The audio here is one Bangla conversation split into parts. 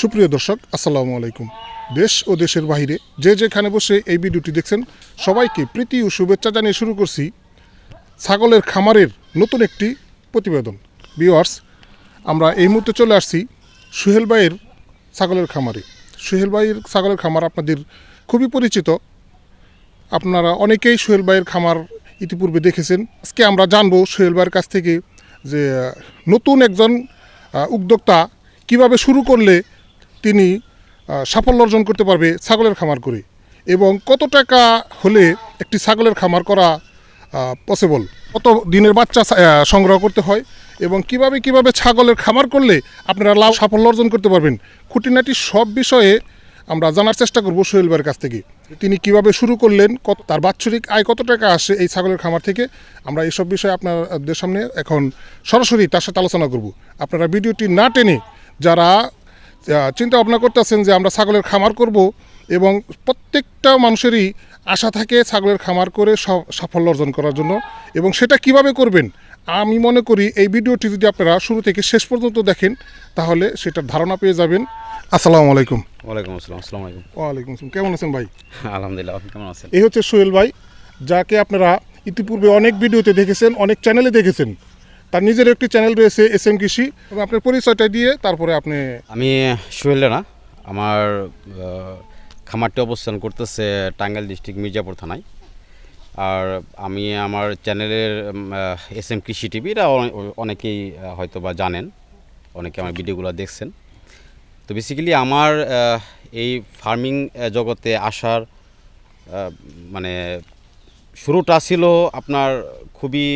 সুপ্রিয় দর্শক, আসসালামু আলাইকুম। দেশ ও দেশের বাইরে যে যেখানে বসে এই ভিডিওটি দেখছেন, সবাইকে প্রীতি ও শুভেচ্ছা জানিয়ে শুরু করছি ছাগলের খামারের নতুন একটি প্রতিবেদন। ভিওয়ার্স আমরা এই মুহূর্তে চলে আসছি সুহেল ভাইয়ের ছাগলের খামারে। সুহেল ভাইয়ের ছাগলের খামার আপনাদের খুবই পরিচিত। আপনারা অনেকেই সোহেল ভাইয়ের খামার ইতিপূর্বে দেখেছেন। আজকে আমরা জানব সোহেল ভাইয়ের কাছ থেকে যে নতুন একজন উদ্যোক্তা কীভাবে শুরু করলে তিনি সাফল্য অর্জন করতে পারবে ছাগলের খামার করে এবং কত টাকা হলে একটি ছাগলের খামার করা পসিবল কত দিনের বাচ্চা সংগ্রহ করতে হয় এবং কীভাবে কীভাবে ছাগলের খামার করলে আপনারা লাভ, সাফল্য অর্জন করতে পারবেন? খুঁটিনাটি সব বিষয়ে আমরা জানার চেষ্টা করব সোহেল ভাইয়ের কাছ থেকে। তিনি কীভাবে শুরু করলেন, কত, তার বাৎসরিক আয় কত টাকা আসে এই ছাগলের খামার থেকে? আমরা এইসব বিষয়ে আপনাদের সামনে এখন সরাসরি তার সাথে আলোচনা করব। আপনারা ভিডিওটি না টেনে যারা চিন্তা ভাবনা করতেছেন যে আমরা ছাগলের খামার করব এবং প্রত্যেকটা মানুষেরই আশা থাকে ছাগলের খামার করে সাফল্য অর্জন করার জন্য এবং সেটা কীভাবে করবেন? আমি মনে করি এই ভিডিওটি যদি আপনারা শুরু থেকে শেষ পর্যন্ত দেখেন তাহলে সেটার ধারণা পেয়ে যাবেন। আসসালামু আলাইকুম। ওয়ালাইকুম আসসালাম আসসালামু আলাইকুম। ওয়ালাইকুম আসসালাম। কেমন আছেন ভাই? আলহামদুলিল্লাহ আপনি কেমন আছেন? এই হচ্ছে সোহেল ভাই যাকে আপনারা ইতিপূর্বে অনেক ভিডিওতে দেখেছেন অনেক চ্যানেলে দেখেছেন। তার নিজের একটি চ্যানেল রয়েছে এস এম কৃষি আপনার পরিচয়টা দিয়ে তারপরে আপনি আমি সোহেল রানা। আমার খামারটি অবস্থান করতেছে টাঙ্গাইল ডিস্ট্রিক্ট মির্জাপুর থানায়। আর আমি আমার চ্যানেলের এস এম কৃষি টিভি এটা অনেকেই হয়তো বা জানেন। অনেকে আমার ভিডিওগুলো দেখছেন। তো বেসিক্যালি আমার এই ফার্মিং জগতে আসার মানে শুরুটা ছিল আপনার খুবই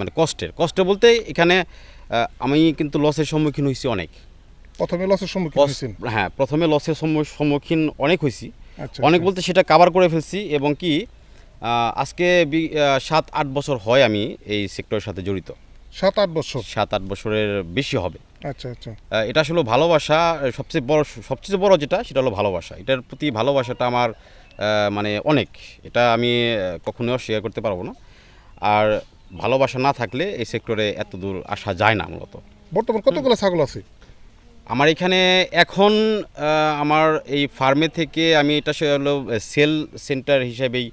মানে কষ্টের। কষ্ট বলতে এখানে আমি কিন্তু লসের সম্মুখীন হয়েছি অনেক। প্রথমে লসের সম্মুখীন হয়েছেন হ্যাঁ প্রথমে লসের সম্মুখীন অনেক হয়েছি আচ্ছা অনেক বলতে সেটা কাভার করে ফেলছি এবং কি আজকে সাত আট বছর হয় আমি এই সেক্টরের সাথে জড়িত। সাত আট বছর? সাত আট বছরের বেশি হবে। আচ্ছা আচ্ছা। এটা আসলে ভালোবাসা সবচেয়ে বড় সবচেয়ে বড় যেটা সেটা হলো ভালোবাসা। এটার প্রতি ভালোবাসাটা আমার মানে অনেক। এটা আমি কখনোই অস্বীকার করতে পারব না। আর ভালোবাসা না থাকলে এই সেক্টরে এত দূর আসা যায় না মূলত। বর্তমান কতগুলো ছাগল আছে? আমার এখানে এখন আমার এই ফার্মে থেকে আমি এটা হলো সেল সেন্টার হিসেবেই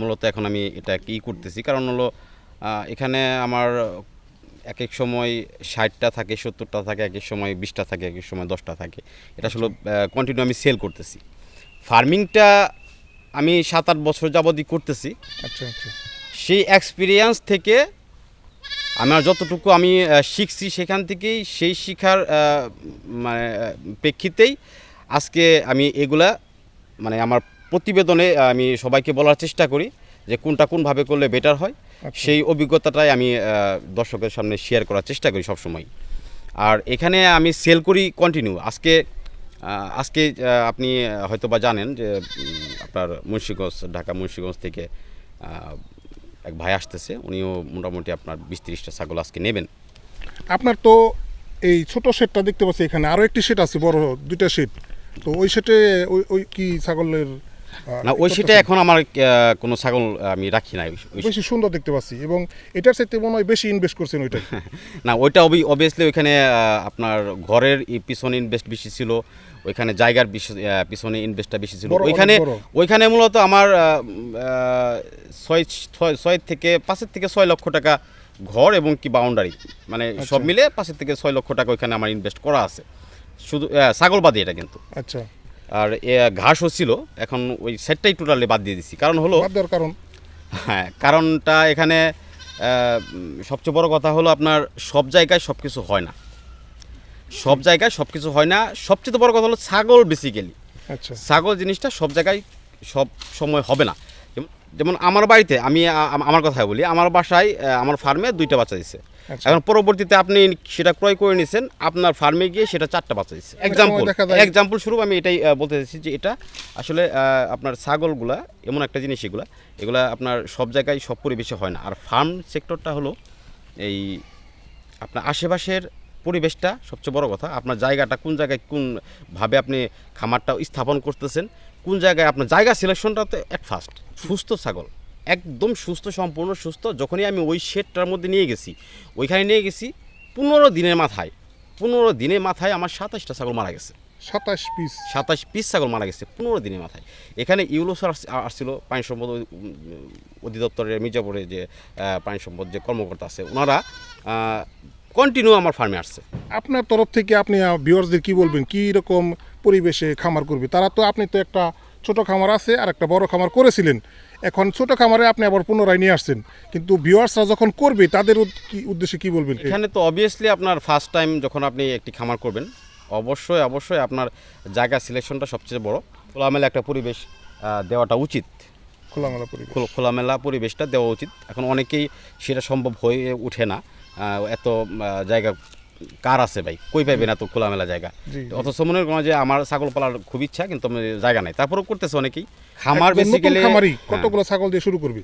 মূলত এখন আমি এটা কি করতেছি। কারণ হলো এখানে আমার এক এক সময় ষাটটা থাকে সত্তরটা থাকে এক এক সময় বিশটা থাকে এক এক সময় দশটা থাকে। এটা আসলে কন্টিনিউ আমি সেল করতেছি। ফার্মিংটা আমি সাত আট বছর যাবতই করতেছি। আচ্ছা আচ্ছা। সেই এক্সপিরিয়েন্স থেকে আমার যতটুকু আমি শিখছি সেখান থেকেই সেই শিখার মানে প্রেক্ষিতেই আজকে আমি এগুলা মানে আমার প্রতিবেদনে আমি সবাইকে বলার চেষ্টা করি যে কোনটা কোনভাবে করলে বেটার হয়। আচ্ছা। সেই অভিজ্ঞতাটাই আমি দর্শকের সামনে শেয়ার করার চেষ্টা করি সবসময়। আর এখানে আমি সেল করি কন্টিনিউ আজকে আজকে আপনি হয়তো বা জানেন যে আপনার মুন্সিগঞ্জ ঢাকা মুন্সিগঞ্জ থেকে এক ভাই আসতেছে, উনিও মোটামুটি আপনার বিশ তিরিশটা ছাগল আজকে নেবেন। আপনার তো এই ছোট শেডটা দেখতে পাচ্ছি এখানে আরও একটি সেট আছে, বড় দুইটা শেড তো ওই সেটে ওই ওই কি ছাগলের না ওই সেটা এখন আমার কোনো ছাগল আমি রাখি নাই বেশি সুন্দর দেখতে পাচ্ছি এবং এটার সাথে মনে হয় বেশি ইনভেস্ট করছেন ওইটাই। না ওইটা অবভিয়াসলি ওইখানে আপনার ঘরের পিছনে ইনভেস্ট বেশি ছিল ওইখানে জায়গার পিছনে ইনভেস্টটা বেশি ছিল। ওইখানে ওইখানে মূলত আমার ছয় ছয় ছয় থেকে পাঁচের থেকে ছয় লক্ষ টাকা ঘর এবং কি বাউন্ডারি মানে সব আচ্ছা। মিলে পাঁচের থেকে ছয় লক্ষ টাকা ওইখানে আমার ইনভেস্ট করা আছে। শুধু ছাগল বাদে এটা কিন্তু। আচ্ছা। আর এ, ঘাসও ছিল। এখন ওই সেটটাই টোটালি বাদ দিয়ে দিছি। কারণ হলো বাদ দেওয়ার কারণ? হ্যাঁ কারণটা এখানে সবচেয়ে বড় কথা হলো আপনার সব জায়গায় সব কিছু হয় না। সব জায়গায় সব কিছু হয় না। সবচেয়ে বড় কথা হলো ছাগল বেসিক্যালি আচ্ছা। ছাগল জিনিসটা সব জায়গায় সব সময় হবে না। যেমন- আমার বাড়িতে আমি আমার কথা বলি আমার বাসায় আমার ফার্মে দুইটা বাচ্চা দিছে। আচ্ছা। এখন পরবর্তীতে আপনি সেটা ক্রয় করে নিছেন আপনার ফার্মে গিয়ে সেটা চারটা বাচ্চা দিচ্ছে এক্সাম্পল এক্সাম্পল স্বরূপ আমি এটাই বলতে চাইছি যে এটা আসলে আপনার ছাগলগুলা এমন একটা জিনিস এগুলা এগুলা আপনার সব জায়গায় সব পরিবেশে হয় না। আর ফার্ম সেক্টরটা হলো এই আপনার আশেপাশের পরিবেশটা সবচেয়ে বড় কথা। আপনার জায়গাটা কোন জায়গায় কোন ভাবে আপনি খামারটা স্থাপন করতেছেন কোন জায়গায় আপনার জায়গা সিলেকশনটাতে এক ফার্স্ট সুস্থ ছাগল একদম সুস্থ সম্পূর্ণ সুস্থ। যখনই আমি ওই শেডটার মধ্যে নিয়ে গেছি ওইখানে নিয়ে গেছি পনেরো দিনের মাথায় পনেরো দিনের মাথায় আমার সাতাশটা ছাগল মারা গেছে। সাতাশ পিস সাতাশ পিস ছাগল মারা গেছে পনেরো দিনের মাথায়। এখানে ইউলোসার আসছিল পানি সম্পদ অধিদপ্তরের মির্জাপুরে যে পানি সম্পদ যে কর্মকর্তা আছে ওনারা কন্টিনিউ আমার ফার্মে আসছে। আপনার তরফ থেকে আপনি ভিউয়ার্সদের কি বলবেন? কি রকম পরিবেশে খামার করবে। তারা তো আপনি তো একটা ছোট খামার আছে আর একটা বড় খামার করেছিলেন। এখন ছোট খামারে আপনি আবার পুনরায় নিয়ে আসছেন। কিন্তু ভিউয়ার্সরা যখন করবে তাদের কি উদ্দেশ্যে কি বলবেন? এখানে তো অবভিয়াসলি আপনার ফার্স্ট টাইম যখন আপনি একটি খামার করবেন অবশ্যই অবশ্যই আপনার জায়গা সিলেকশনটা সবচেয়ে বড়। খোলামেলা একটা পরিবেশ দেওয়াটা উচিত। খোলামেলা পরিবেশ। খোলামেলা পরিবেশটা দেওয়া উচিত। এখন অনেকেই সেটা সম্ভব হয়ে ওঠে না এত জায়গা কার আছে ভাই? কই পাইবেন এত খোলামেলা জায়গা। অথচ মনে করেন যে আমার ছাগল পালার খুব ইচ্ছা কিন্তু জায়গা নাই। তারপরেও করতেছে অনেকেই। খামার বেসিক্যালি খামারি কতগুলো ছাগল দিয়ে শুরু করবে?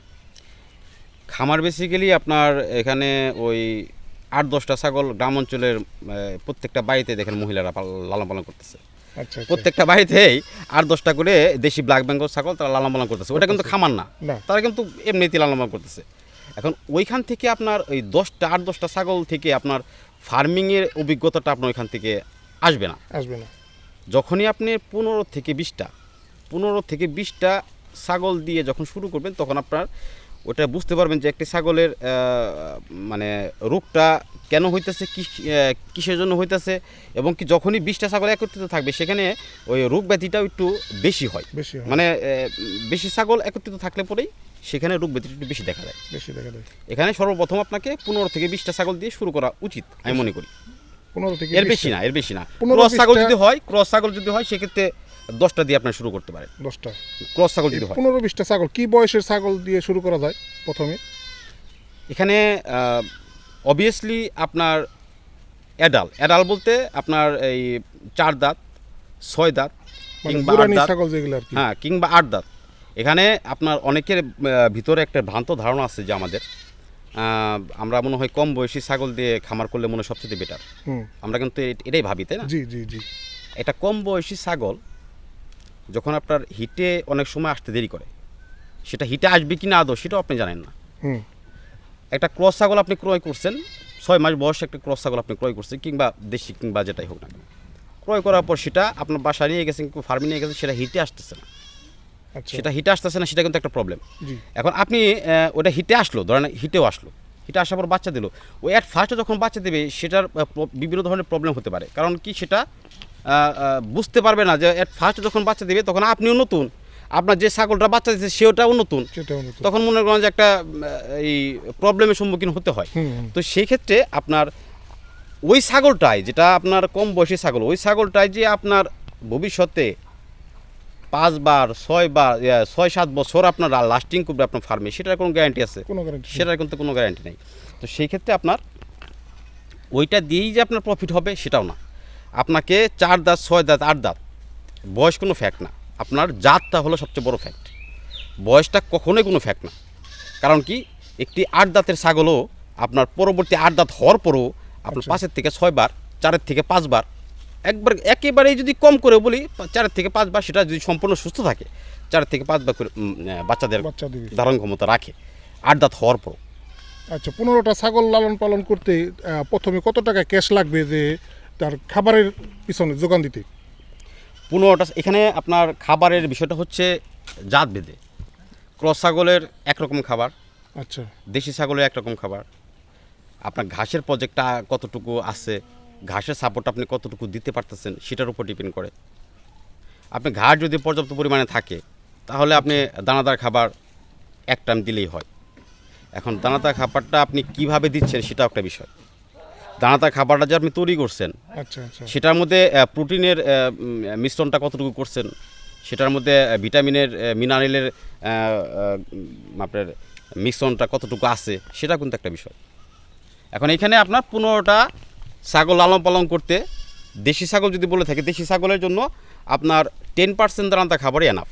খামার বেসিক্যালি আপনার এখানে ওই আট দশটা ছাগল গ্রাম অঞ্চলের প্রত্যেকটা বাড়িতে দেখেন মহিলারা লালন পালন করতেছে। আচ্ছা আচ্ছা। প্রত্যেকটা বাড়িতেই আট দশটা করে দেশি ব্ল্যাক বেঙ্গল ছাগল তারা লালন পালন করতেছে। ওটা কিন্তু খামার না। না। তারা কিন্তু এমনিতেই লালন পালন করতেছে। এখন ওইখান থেকে আপনার ওই দশটা আট দশটা ছাগল থেকে আপনার ফার্মিংয়ের অভিজ্ঞতাটা আপনার ওইখান থেকে আসবে না। আসবে না। যখনই আপনি পনেরো থেকে বিশটা পনেরো থেকে বিশটা ছাগল দিয়ে যখন শুরু করবেন তখন আপনার ওটা বুঝতে পারবেন যে একটি ছাগলের মানে রোগটা কেন হইতেছে কিসের জন্য হইতেছে এবং কি যখনই বিশটা ছাগল একত্রিত থাকবে সেখানে ওই রোগ ব্যাধিটাও একটু বেশি হয়। মানে বেশি ছাগল একত্রিত থাকলে পরেই সেখানে রোগ ব্যাধিটা একটু বেশি দেখা যায় বেশি দেখা যায় এখানে সর্বপ্রথম আপনাকে পনেরো থেকে বিশটা ছাগল দিয়ে শুরু করা উচিত আমি মনে করি। পনেরো থেকে এর বেশি না এর বেশি না। ক্রস ছাগল যদি হয় ক্রস ছাগল যদি হয় সেক্ষেত্রে দশটা দিয়ে আপনার শুরু করতে পারেন। দশটা। ক্রস ছাগল যদি হয়। পনেরো বিশটা ছাগল কি বয়সের ছাগল দিয়ে শুরু করা যায় প্রথমে? এখানে অবভিয়াসলি আপনার অ্যাডাল অ্যাডাল বলতে আপনার এই চার দাঁত ছয় দাঁত মানে কিংবা আট দাঁত। ছাগল যেগুলো হ্যাঁ কিংবা আট দাঁত। এখানে আপনার অনেকের ভিতরে একটা ভ্রান্ত ধারণা আছে যে আমাদের। আমরা মনে হয় কম বয়সী ছাগল দিয়ে খামার করলে মনে হয় সবচেয়ে বেটার আমরা কিন্তু এটাই ভাবি তাই না? জি জি জি। একটা কম বয়সী ছাগল যখন আপনার হিটে অনেক সময় আসতে দেরি করে সেটা হিটে আসবে কি না আদৌ সেটাও আপনি জানেন না। একটা ক্রস ছাগল আপনি ক্রয় করছেন ছয় মাস বয়সে একটা ক্রস ছাগল আপনি ক্রয় করছেন কিংবা দেশি কিংবা যেটাই হোক না ক্রয় করার পর সেটা আপনার বাসা নিয়ে গেছেন কিংবা ফার্মে নিয়ে গেছেন সেটা হিটে আসতেছে না। সেটা হিটে আসতেছে না সেটা কিন্তু একটা প্রবলেম এখন আপনি ওটা হিটে আসলো ধরেন হিটেও আসলো। হিটে আসার পর বাচ্চা দিল। ওই অ্যাট ফার্স্টে যখন বাচ্চা দেবে সেটার বিভিন্ন ধরনের প্রবলেম হতে পারে। কারণ কি সেটা বুঝতে পারবে না যে অ্যাট ফার্স্টে যখন বাচ্চা দেবে তখন আপনিও নতুন। আপনার যে ছাগলটা বাচ্চা দিচ্ছে সেটাও নতুন। নতুন। তখন মনে করেন যে একটা এই প্রবলেমের সম্মুখীন হতে হয়। তো সেই ক্ষেত্রে আপনার ওই ছাগলটাই যেটা আপনার কম বয়সী ছাগল ওই ছাগলটাই যে আপনার ভবিষ্যতে পাঁচবার ছয়বার ছয় সাত বছর আপনার লাস্টিং করবে আপনার ফার্মে সেটার কোনো গ্যারান্টি আছে? কোনো গ্যারান্টি সেটার কিন্তু কোনো গ্যারান্টি নেই। তো সেই ক্ষেত্রে আপনার ওইটা দিয়েই যে আপনার প্রফিট হবে সেটাও না। আপনাকে চার দাঁত ছয় দাঁত আট দাঁত বয়স কোনো ফ্যাক্ট না। আপনার জাতটা হলো সবচেয়ে বড় ফ্যাক্ট বয়সটা কখনোই কোনো ফ্যাক্ট না। কারণ কি? একটি আট দাঁতের ছাগলও আপনার পরবর্তী আট দাঁত হওয়ার পরও আপনার আচ্ছা। পাঁচের থেকে ছয়বার চারের থেকে পাঁচবার একবার একেবারেই যদি কম করে বলি চারের থেকে পাঁচবার সেটা যদি সম্পূর্ণ সুস্থ থাকে চারের থেকে পাঁচবার করে বাচ্চাদের বাচ্চা ধারণ ক্ষমতা রাখে আট দাঁত হওয়ার পর আচ্ছা পনেরোটা ছাগল লালন পালন করতে প্রথমে কত টাকা ক্যাশ লাগবে যে তার খাবারের পিছনে যোগান দিতে? পনেরোটা এখানে আপনার খাবারের বিষয়টা হচ্ছে জাত বেঁধে ক্রস ছাগলের একরকম খাবার আচ্ছা। দেশি ছাগলের একরকম খাবার। আপনার ঘাসের প্রজেক্টটা কতটুকু আছে ঘাসের সাপোর্ট আপনি কতটুকু দিতে পারতেছেন সেটার উপর ডিপেন্ড করে। আপনি ঘাস যদি পর্যাপ্ত পরিমাণে থাকে তাহলে আপনি দানাদার খাবার এক টাইম দিলেই হয়। এখন দানাদার খাবারটা আপনি কীভাবে দিচ্ছেন সেটাও একটা বিষয়। দানাদার খাবারটা যে আপনি তৈরি করছেন আচ্ছা আচ্ছা। সেটার মধ্যে প্রোটিনের মিশ্রণটা কতটুকু করছেন সেটার মধ্যে ভিটামিনের মিনারেলের আপনার মিশ্রণটা কতটুকু আছে সেটা কিন্তু একটা বিষয়। এখন এখানে আপনার পনেরোটা ছাগল লালন পালন করতে দেশি ছাগল যদি বলে থাকে দেশি ছাগলের জন্য আপনার টেন পার্সেন্ট দানাতা খাবারই এনাফ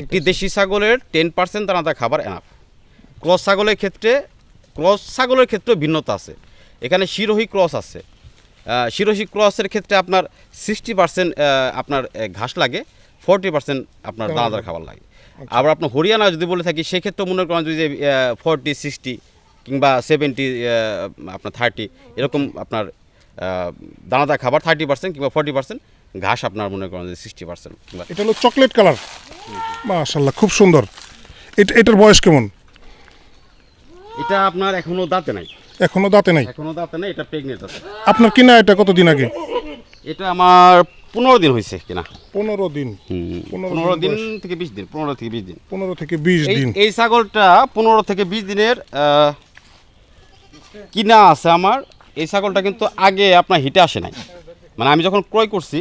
একটি দেশি ছাগলের টেন পার্সেন্ট দানাতা খাবার এনাফ ক্রস ছাগলের ক্ষেত্রে ক্রস ছাগলের ক্ষেত্রে ভিন্নতা আছে। এখানে শিরোহী ক্রস আছে। শিরোহী ক্রসের ক্ষেত্রে আপনার সিক্সটি পার্সেন্ট আপনার ঘাস লাগে ফোরটি পার্সেন্ট আপনার দানাদার। দানাদার খাবার লাগে। আবার আপনার হরিয়ানা যদি বলে থাকি সেক্ষেত্রে মনে করেন যদি ফোরটি সিক্সটি কিংবা সেভেন্টি আপনার থার্টি এরকম আপনার দানাদার খাবার থার্টি পার্সেন্ট কিংবা ফর্টি পার্সেন্ট ঘাস আপনার মনে করেন যে সিক্সটি পার্সেন্ট কিংবা এটা হলো চকলেট কালার মাশাল্লাহ খুব সুন্দর। এটা এটার বয়স কেমন? এটা আপনার এখনও দাঁতে নাই। এখনও দাঁতে নাই? এখনও দাঁতে নাই এটা প্রেগনেন্ট আছে। আপনার কিনা এটা কতদিন আগে? এটা আমার পনেরো দিন হয়েছে কিনা। পনেরো দিন। পনেরো দিন দিন থেকে বিশ দিন পনেরো থেকে বিশ দিন। পনেরো থেকে বিশ দিন। এই ছাগলটা পনেরো থেকে বিশ দিনের কিনা আছে আমার এই ছাগলটা কিন্তু আগে আপনার হিটে আসে নাই। মানে আমি যখন ক্রয় করছি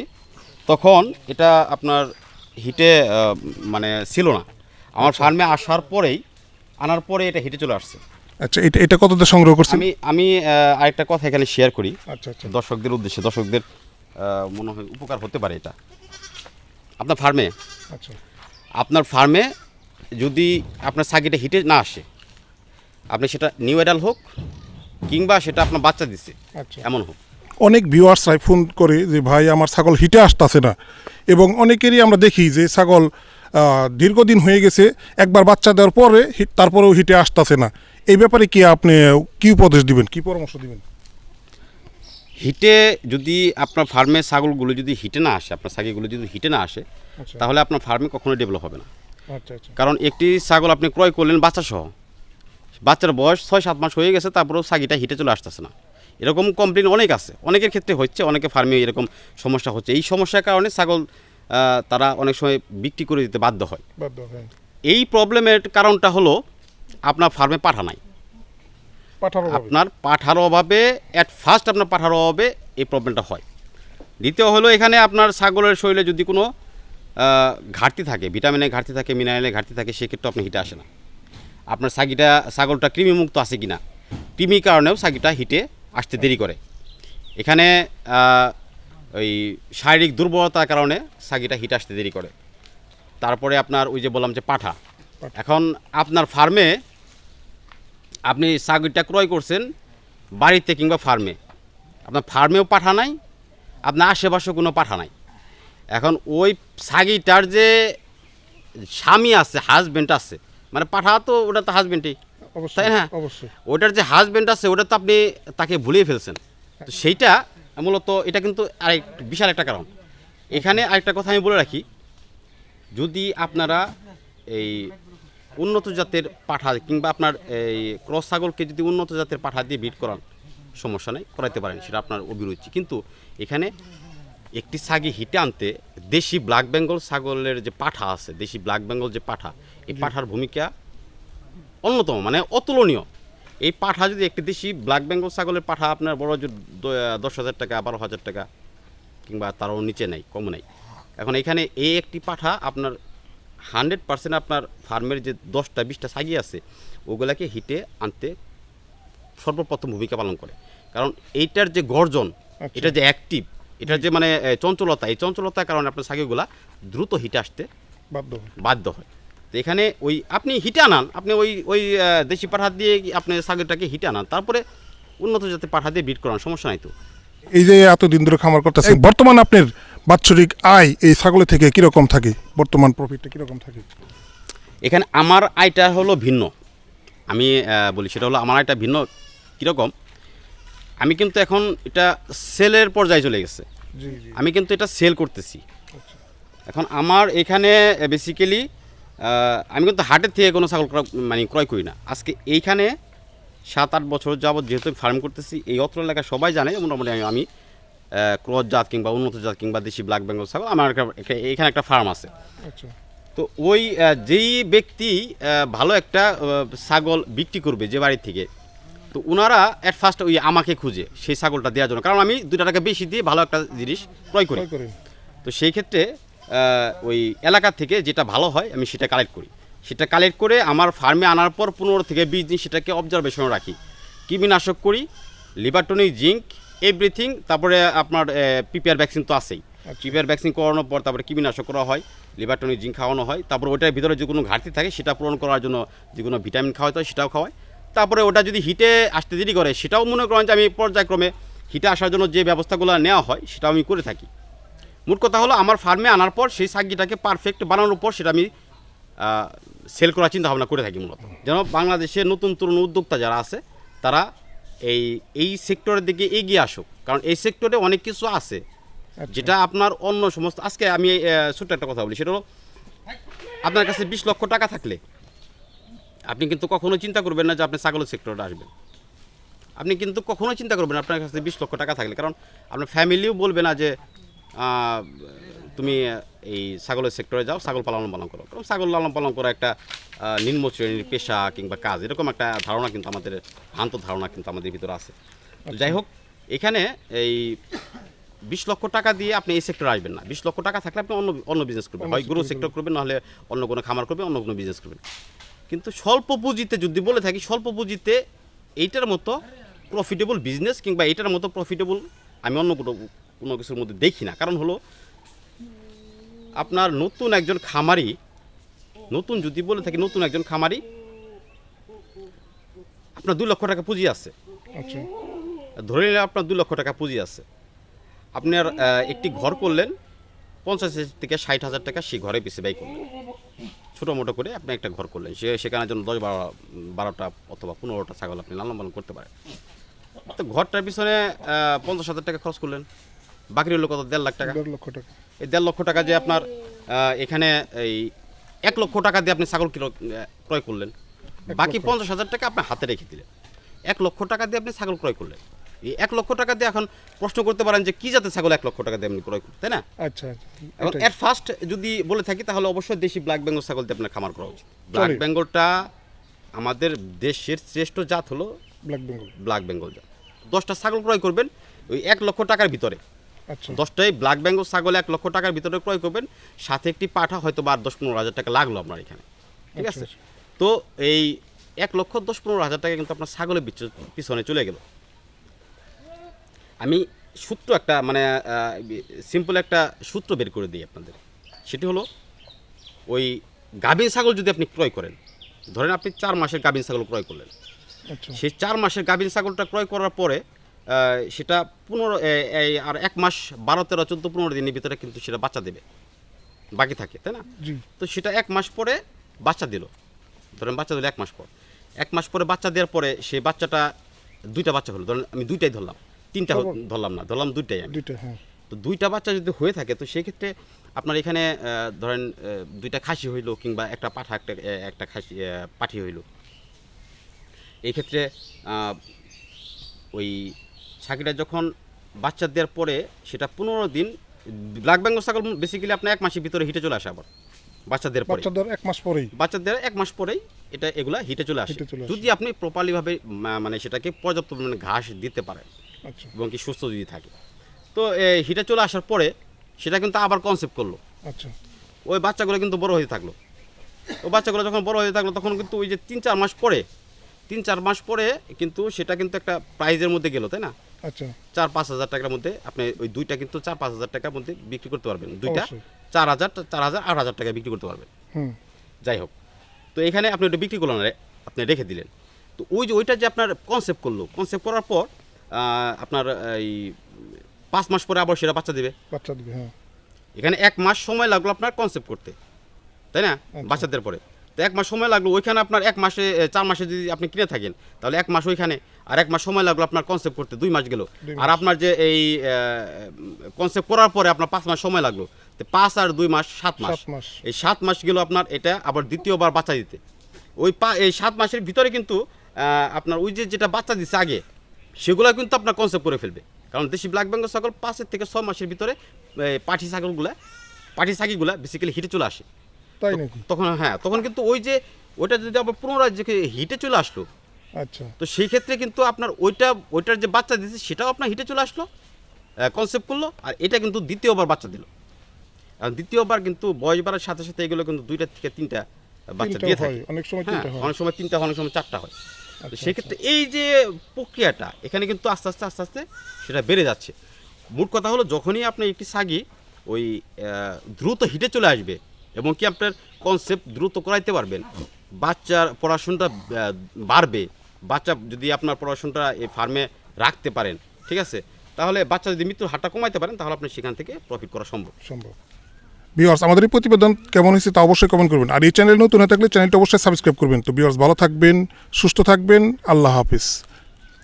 তখন এটা আপনার হিটে মানে ছিল না। আমার ফার্মে আসার পরেই আনার পরে এটা হিটে চলে আসছে। আচ্ছা এটা এটা কততে সংগ্রহ করছেন? আমি আমি আরেকটা কথা এখানে শেয়ার করি। আচ্ছা আচ্ছা। দর্শকদের উদ্দেশ্যে দর্শকদের মনে হয় উপকার হতে পারে এটা। আপনার ফার্মে? আচ্ছা। আপনার ফার্মে যদি আপনার সাকিটা হিটে না আসে আপনি সেটা নিউ এডাল হোক কিংবা সেটা আপনার বাচ্চা দিচ্ছে আচ্ছা। এমন হোক। অনেক ভিউয়ার্সরাই ফোন করে যে ভাই আমার ছাগল হিটে আসতেছে না। এবং অনেকেরই আমরা দেখি যে ছাগল দীর্ঘদিন হয়ে গেছে একবার বাচ্চা দেওয়ার পরে তারপরেও হিটে আসতেছে না। এই ব্যাপারে কি আপনি কি উপদেশ দিবেন কি পরামর্শ দিবেন? হিটে যদি আপনার ফার্মে ছাগলগুলো যদি হিটে না আসে আপনার ছাগলগুলো যদি হিটে না আসে আচ্ছা। তাহলে আপনার ফার্মে কখনো ডেভেলপ হবে না। আচ্ছা আচ্ছা। কারণ একটি ছাগল আপনি ক্রয় করলেন বাচ্চা সহ বাচ্চার বয়স ছয় সাত মাস হয়ে গেছে তারপরেও ছাগিটা হিটে চলে আসতেছে না। এরকম কমপ্লেন অনেক আছে। অনেকের ক্ষেত্রে হচ্ছে অনেকে ফার্মে এরকম সমস্যা হচ্ছে। এই সমস্যার কারণে ছাগল তারা অনেক সময় বিক্রি করে দিতে বাধ্য হয়। হ্যাঁ। এই প্রবলেমের কারণটা হলো আপনার ফার্মে পাঠা নাই। আপনার পাঠার অভাবে অ্যাট ফার্স্ট আপনার পাঠার অভাবে এই প্রবলেমটা হয়। দ্বিতীয় হলো এখানে আপনার ছাগলের শরীরে যদি কোনো ঘাটতি থাকে ভিটামিনের ঘাটতি থাকে মিনারেলের ঘাটতি থাকে সেক্ষেত্রে আপনি হিটে আসে না। আপনার ছাগিটা ছাগলটা কৃমিমুক্ত আছে কি না কৃমির কারণেও ছাগিটা হিটে আসতে দেরি করে। এখানে ওই শারীরিক দুর্বলতার কারণে ছাগিটা হিট আসতে দেরি করে। তারপরে আপনার ওই যে বললাম যে পাঠা। এখন আপনার ফার্মে আপনি ছাগলটা ক্রয় করছেন বাড়িতে কিংবা ফার্মে। আপনার ফার্মেও পাঠা নাই আপনার আশেপাশে কোনো পাঠা নাই। এখন ওই ছাগিটার যে স্বামী আছে হাজব্যান্ড আছে মানে পাঠা তো ওটা তো হাজবেন্ডই তাই না? অবশ্যই। ওটার যে হাজবেন্ড আছে ওটা তো আপনি তাকে ভুলিয়ে ফেলছেন। তো সেইটা মূলত এটা কিন্তু আরেক বিশাল একটা কারণ। এখানে আরেকটা কথা আমি বলে রাখি যদি আপনারা এই উন্নত জাতের পাঠা কিংবা আপনার এই ক্রস ছাগলকে যদি উন্নত জাতের পাঠা দিয়ে বিট করান সমস্যা নেই করাইতে পারেন সেটা আপনার অভিরুচি। কিন্তু এখানে একটি ছাগি হিটে আনতে দেশি ব্ল্যাক বেঙ্গল ছাগলের যে পাঠা আছে দেশি ব্ল্যাক বেঙ্গল যে পাঠা এই পাঠার ভূমিকা অন্যতম মানে অতুলনীয়। এই পাঠা যদি একটি দেশি ব্ল্যাক বেঙ্গল ছাগলের পাঠা আপনার বড় জোর দশ হাজার টাকা বারো হাজার টাকা কিংবা তারও নিচে নেই কম নেই। এখন এখানে এই একটি পাঠা আপনার হান্ড্রেড পার্সেন্ট আপনার ফার্মের যে দশটা বিশটা ছাগি আছে ওগুলাকে হিটে আনতে সর্বপ্রথম ভূমিকা পালন করে। কারণ এইটার যে গর্জন আচ্ছা। এটা যে অ্যাক্টিভ এটার যে মানে চঞ্চলতা এই চঞ্চলতার কারণে আপনার ছাগিগুলা দ্রুত হিটে আসতে বাধ্য। বাধ্য হয়। তো এখানে ওই আপনি হিটে আনান আপনি ওই ওই দেশি পাঠা দিয়ে আপনি ছাগলটাকে হিটে আনান তারপরে উন্নত জাতের পাঠা দিয়ে বিট করান সমস্যা নাই তো। এই যে এতদিন ধরে খামার করতেছেন বর্তমান আপনার বাৎসরিক আয় এই ছাগলের থেকে কীরকম থাকে? বর্তমান প্রফিটটা কীরকম থাকে? এখানে আমার আয়টা হলো ভিন্ন। আমি বলি সেটা হলো আমার আয়টা ভিন্ন কীরকম। আমি কিন্তু এখন এটা সেলের পর্যায়ে চলে গেছে। আমি কিন্তু এটা সেল করতেছি। আচ্ছা। এখন আমার এখানে বেসিক্যালি আমি কিন্তু হাটের থেকে কোনো ছাগল মানে ক্রয় করি না। আজকে এইখানে সাত আট বছর যাবৎ যেহেতু ফার্ম করতেছি এই অত্র এলাকা সবাই জানে মোটামুটি আমি আমি ক্রস জাত কিংবা উন্নত জাত কিংবা দেশি ব্ল্যাক বেঙ্গল ছাগল আমার একটা- এখানে একটা ফার্ম আছে। আচ্ছা। তো ওই যেই ব্যক্তি ভালো একটা ছাগল বিক্রি করবে যে বাড়ি থেকে তো ওনারা অ্যাট ফার্স্ট ওই আমাকে খুঁজে সেই ছাগলটা দেওয়ার জন্য। কারণ আমি দুটা টাকা বেশি দিয়ে ভালো একটা জিনিস ক্রয় করি। তো সেই ক্ষেত্রে ওই এলাকা থেকে যেটা ভালো হয় আমি সেটা কালেক্ট করি। সেটা কালেক্ট করে আমার ফার্মে আনার পর পনেরো থেকে বিশ দিন সেটাকে অবজারভেশনে রাখি। কীটনাশক করি লিভারটনিক জিঙ্ক এভরিথিং তারপরে আপনার পিপিআর ভ্যাকসিন তো আছেই। পিপিআর ভ্যাকসিন করানোর পর তারপরে কীটনাশক করা হয় লিভারটনিক জিঙ্ক খাওয়ানো হয়। তারপর ওটার ভিতরে যে কোনো ঘাটতি থাকে সেটা পূরণ করার জন্য যে কোনো ভিটামিন খাওয়াতে হয় সেটাও খাওয়ায়। তারপরে ওটা যদি হিটে আসতে দেরি করে সেটাও মনে করেন যে আমি পর্যায়ক্রমে হিটে আসার জন্য যে ব্যবস্থাগুলো নেওয়া হয় সেটাও আমি করে থাকি। মোট কথা হলো আমার ফার্মে আনার পর সেই সাগিটাকে পারফেক্ট বানানোর পর সেটা আমি সেল করার চিন্তা ভাবনা করে থাকি মূলত। যেন বাংলাদেশে নতুন তরুণ উদ্যোক্তা যারা আছে তারা এই এই সেক্টরের দিকে এগিয়ে আসুক। কারণ এই সেক্টরে অনেক কিছু আছে আচ্ছা। যেটা আপনার অন্য সমস্ত আজকে আমি ছোট্ট একটা কথা বলি সেটা হলো আপনার কাছে বিশ লক্ষ টাকা থাকলে আপনি কিন্তু কখনো চিন্তা করবেন না যে আপনি ছাগলের সেক্টরে আসবেন। আপনি কিন্তু কখনো চিন্তা করবেন আপনার কাছে বিশ লক্ষ টাকা থাকলে। কারণ আপনার ফ্যামিলিও বলবে না যে তুমি এই ছাগলের সেক্টরে যাও ছাগল পালন পালন করো। কারণ ছাগল লালন পালন করা একটা নিম্ন শ্রেণির পেশা কিংবা কাজ এরকম একটা ধারণা কিন্তু আমাদের ভ্রান্ত ধারণা কিন্তু আমাদের ভিতরে আছে। যাই হোক এখানে এই বিশ লক্ষ টাকা দিয়ে আপনি এই সেক্টরে আসবেন না। বিশ লক্ষ টাকা থাকলে আপনি অন্য অন্য বিজনেস করবেন। হয় গ্রো সেক্টর করবেন। নাহলে অন্য কোনো খামার করবেন অন্য কোনো বিজনেস করবেন। কিন্তু স্বল্প পুঁজিতে যদি বলে থাকি স্বল্প পুঁজিতে এইটার মতো প্রফিটেবল বিজনেস কিংবা এইটার মতো প্রফিটেবল আমি অন্য কোনো কোনো কিছুর মধ্যে দেখি না। কারণ হলো আপনার নতুন একজন খামারি নতুন যদি বলে থাকি নতুন একজন খামারি আপনার দুই লক্ষ টাকা পুঁজি আছে। আচ্ছা। ধরে নিলে আপনার দু লক্ষ টাকা পুঁজি আছে। আপনার একটি ঘর করলেন পঞ্চাশ হাজার থেকে ষাট হাজার টাকা সেই ঘরে পিছিয়ে ব্যয় করলেন। ছোটো মোটো করে আপনি একটা ঘর করলেন সে সেখানে জন্য দশ বারো বারোটা অথবা পনেরোটা ছাগল আপনি লালন পালন করতে পারেন। তো ঘরটার পিছনে পঞ্চাশ হাজার টাকা খরচ করলেন। বাকি রইল কত? দেড় লাখ টাকা। দেড় লক্ষ টাকা। এই দেড় লক্ষ টাকা যে আপনার এখানে এই এক লক্ষ টাকা দিয়ে আপনি ছাগল কিলো ক্রয় করলেন। বাকি পঞ্চাশ হাজার টাকা আপনার হাতে রেখে দিলেন। এক লক্ষ টাকা দিয়ে আপনি ছাগল ক্রয় করলেন। এই এক লক্ষ টাকা দিয়ে এখন প্রশ্ন করতে পারেন যে কি জাতের ছাগল এক লক্ষ টাকা দিয়ে আপনি ক্রয় করতে না? আচ্ছা এখন। এট ফার্স্ট যদি বলে থাকি তাহলে অবশ্যই দেশি ব্ল্যাক বেঙ্গল ছাগল দিয়ে আপনার খামার করা উচিত। ব্ল্যাক বেঙ্গলটা আমাদের দেশের শ্রেষ্ঠ জাত হলো ব্ল্যাক বেঙ্গল ব্ল্যাক বেঙ্গল জাত। দশটা ছাগল ক্রয় করবেন ওই এক লক্ষ টাকার ভিতরে। দশটাই ব্ল্যাক বেঙ্গল ছাগল এক লক্ষ টাকার ভিতরে ক্রয় করবেন। সাথে একটি পাঠা হয়তো বা দশ পনেরো হাজার টাকা লাগল আপনার এখানে। ঠিক আছে? আচ্ছা, তো এই এক লক্ষ দশ পনেরো হাজার টাকা কিন্তু আপনার ছাগলের পিছনে চলে গেল। আমি সূত্র একটা মানে সিম্পল একটা সূত্র বের করে দিই আপনাদের। সেটি হলো ওই গাভীর ছাগল যদি আপনি ক্রয় করেন ধরেন আপনি চার মাসের গাভীর ছাগল ক্রয় করলেন। আচ্ছা। সেই চার মাসের গাভীর ছাগলটা ক্রয় করার পরে সেটা পনেরো আর এক মাস বারো তেরো চোদ্দ পনেরো দিনের ভিতরে কিন্তু সেটা বাচ্চা দেবে। বাকি থাকে তাই না? তো সেটা এক মাস পরে বাচ্চা দিল। ধরেন বাচ্চা দিল এক মাস পর। এক মাস পরে বাচ্চা দেওয়ার পরে সেই বাচ্চাটা দুইটা বাচ্চা হলো। ধরেন আমি দুইটাই ধরলাম। তিনটা ধরলাম না ধরলাম দুইটাই আমি। দুইটা হ্যাঁ। তো দুইটা বাচ্চা যদি হয়ে থাকে তো সেই ক্ষেত্রে আপনার এখানে ধরেন দুইটা খাসি হইল কিংবা একটা পাঠা একটা একটা খাসি পাঠি হইল। এই ক্ষেত্রে ওই ছাগিটা যখন বাচ্চা দেওয়ার পরে সেটা পনেরো দিন ব্ল্যাক বেঙ্গল ছাগল বেসিক্যালি আপনার এক মাসের ভিতরে হিটে চলে আসে আবার বাচ্চা দেওয়ার পরে। বাচ্চা দেওয়ার এক মাস পরেই। বাচ্চা দেওয়ার এক মাস পরেই এটা এগুলা হিটে চলে আসে। যদি আপনি প্রপারলিভাবে মানে সেটাকে পর্যাপ্ত পরিমাণে ঘাস দিতে পারেন আচ্ছা। এবং কি সুস্থ যদি থাকে। তো হিটে চলে আসার পরে সেটা কিন্তু আবার কনসেপ্ট করল। আচ্ছা। ওই বাচ্চাগুলো কিন্তু বড় হয়ে থাকল। ওই বাচ্চাগুলো যখন বড় হয়ে থাকল তখন কিন্তু ওই যে তিন চার মাস পরে তিন চার মাস পরে কিন্তু সেটা কিন্তু একটা প্রাইজের মধ্যে গেলো তাই না? আচ্ছা। চার পাঁচ হাজার টাকার মধ্যে আপনি ওই দুইটা কিন্তু চার পাঁচ হাজার টাকার মধ্যে বিক্রি করতে পারবেন। দুইটা চার হাজার চার হাজার আট হাজার টাকা বিক্রি করতে পারবেন। হুম। যাই হোক তো এখানে আপনি ওটা বিক্রি করলেন আপনি রেখে দিলেন। তো ওই যে ওইটা যে আপনার কনসেপ্ট করল কনসেপ্ট করার পর আপনার এই পাঁচ মাস পরে আবার সেটা বাচ্চা দেবে। বাচ্চা দিবে হ্যাঁ। এখানে এক মাস সময় লাগল আপনার কনসেপ্ট করতে তাই না? বাচ্চাদের পরে। তো এক মাস সময় লাগল ওইখানে আপনার এক মাসে চার মাসে যদি আপনি কিনে থাকেন তাহলে এক মাস ওইখানে আর এক মাস সময় লাগল আপনার কনসেপ্ট করতে দুই মাস গেল। আর আপনার যে এই কনসেপ্ট করার পরে আপনার পাঁচ মাস সময় লাগল। তো পাঁচ আর দুই মাস সাত মাস। এই সাত মাস গেল আপনার এটা আবার দ্বিতীয়বার বাচ্চা দিতে। ওই পা এই সাত মাসের ভিতরে কিন্তু আপনার ওই যে যেটা বাচ্চা দিচ্ছে আগে সেগুলো কিন্তু আপনার কনসেপ্ট করে ফেলবে। কারণ দেশি ব্ল্যাক বেঙ্গল ছাগল পাঁচের থেকে ছ মাসের ভিতরে পাঠি ছাগলগুলা পাঠি ছাগিগুলা বেসিক্যালি হিটে চলে আসে। তাই তখন হ্যাঁ তখন কিন্তু ওই যে ওইটা যদি আবার পুনরায় যে হিটে চলে আসলো আচ্ছা। তো সেই ক্ষেত্রে কিন্তু আপনার ওইটা ওইটার যে বাচ্চা দিচ্ছে সেটাও আপনার হিটে চলে আসলো কনসেপ্ট করল আর এটা কিন্তু দ্বিতীয়বার বাচ্চা দিল। আর দ্বিতীয়বার কিন্তু বয়স বাড়ার সাথে সাথে এগুলো কিন্তু দুইটা থেকে তিনটা বাচ্চা দিয়ে থাকে। অনেক সময় তিনটা হয়। অনেক সময় তিনটা হয়, অনেক সময় চারটা হয়। তো আচ্ছা, সেক্ষেত্রে এই যে প্রক্রিয়াটা এখানে কিন্তু আস্তে আস্তে আস্তে আস্তে সেটা বেড়ে যাচ্ছে। মোট কথা হলো যখনই আপনি একটি সাগি ওই দ্রুত হিটে চলে আসবে এবং কি আপনার কনসেপ্ট দ্রুত করাইতে পারবেন বাচ্চার পড়াশোনাটা বাড়বে বাচ্চা যদি আপনার পড়াশোনাটা এই ফার্মে রাখতে পারেন, ঠিক আছে? তাহলে বাচ্চা যদি মৃত্যুর হারটা কমাইতে পারেন, তাহলে আপনি সেখান থেকে প্রফিট করা সম্ভব। সম্ভব। বিয়ার্স আমাদের এই প্রতিবেদন কেমন হয়েছে তা অবশ্যই কমেন্ট করবেন। আর এই চ্যানেল নতুন হয়ে থাকলে চ্যানেলটা অবশ্যই সাবস্ক্রাইব করবেন। তো বিয়ার্স ভালো থাকবেন, সুস্থ থাকবেন, আল্লাহ হাফিজ।